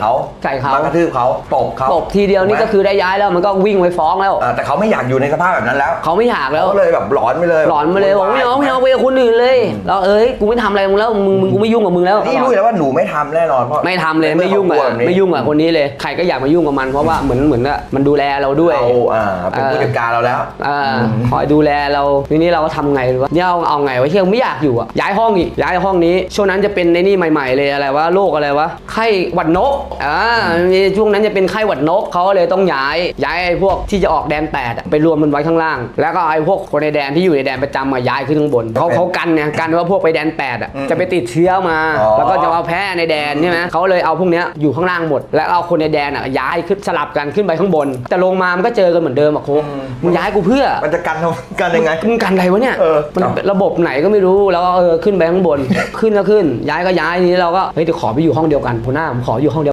เขาไก่เขามากระทืบเขาตบเขาตบทีเดียวนี่ก็คือได้ย้ายแล้วมันก็วิ่งไปฟ้องแล้วอ่าแต่เขาไม่อยากอยู่ในสภาพแบบนั้นแล้ว เขาไม่อยากแล้วเขาเลยแบบหลอนไปเลยหลอนมาเลยบอกไม่เอาไม่เอาไปกับคนอื่นเลยแล้วเอ้ยกูไม่ทำอะไรมึงแล้วมึงมึงกูไม่ยุ่งกับมึงแล้วนี่รู้อยู่แล้วว่าหนูไม่ทำแน่นอนเพราะไม่ทำเลยไม่ยุ่งครกับอบครัวแบบนี้ไม่ยุ่งกับคนนี้เลยใครก็อยากมายุ่งกับมันเพราะว่าเหมือนเหมือนอะมันดูแลเราด้วยเราอ่าเป็นผู้จัดการเราแล้วอ่าคอยดูแลเราทีนี้เราก็ทำไงดีวะเนี่ยเอาเอาไงวะเที่ยไม่อยากอยู่อะย้ายห้องอีกย้ายห้องนี้ช่วงนั้นจะเป็นในนี่ใหม่ ๆ เลยอะไรวะโรคอะไรวะไข้หวัดนกอ่ามีช่วงนั้นจะเป็นไข้หวัดนกเขาก็เลยต้องย้าย ย้ายไอ้พวกที่จะออกแดนแปดอะไปรวมมันไว้ข้างล่าง แล้วก็ไอ้พวกคนในแดนที่อยู่ในแดนประจำมาย้ายขึ้นข้างบนเขาเขากันเนี่ยกันว่าพวกไปแดนแปดอะอืมจะไปติดเชื้อมา อ๋อ แล้วก็จะมาแพ้ในแดนใช่ไหมเขาเลยเอาพวกเนี้ยอยู่ข้างล่างหมด แล้วเอาคนในแดนอะย้ายขึ้นสลับกันขึ้นไปข้างบน แต่ลงมามันก็เจอกันเหมือนเดิมอะโค้กมึงย้ายกูเพื่อ มันจะกันทำกันยังไง มึงกันอะไรวะเนี่ย เออมันเอ้าเป็นระบบไหนก็ไม่รู้ แล้วก็เออขึ้นไปข้างบน ขึ้นก็ขึ้น ย้ายก็ย้ายทีนี้เราก็ เฮ้ยเดี๋ยวขอไปอยู่ห้องเดียวกันหัวหน้าผมขออยู่ห้องเดียว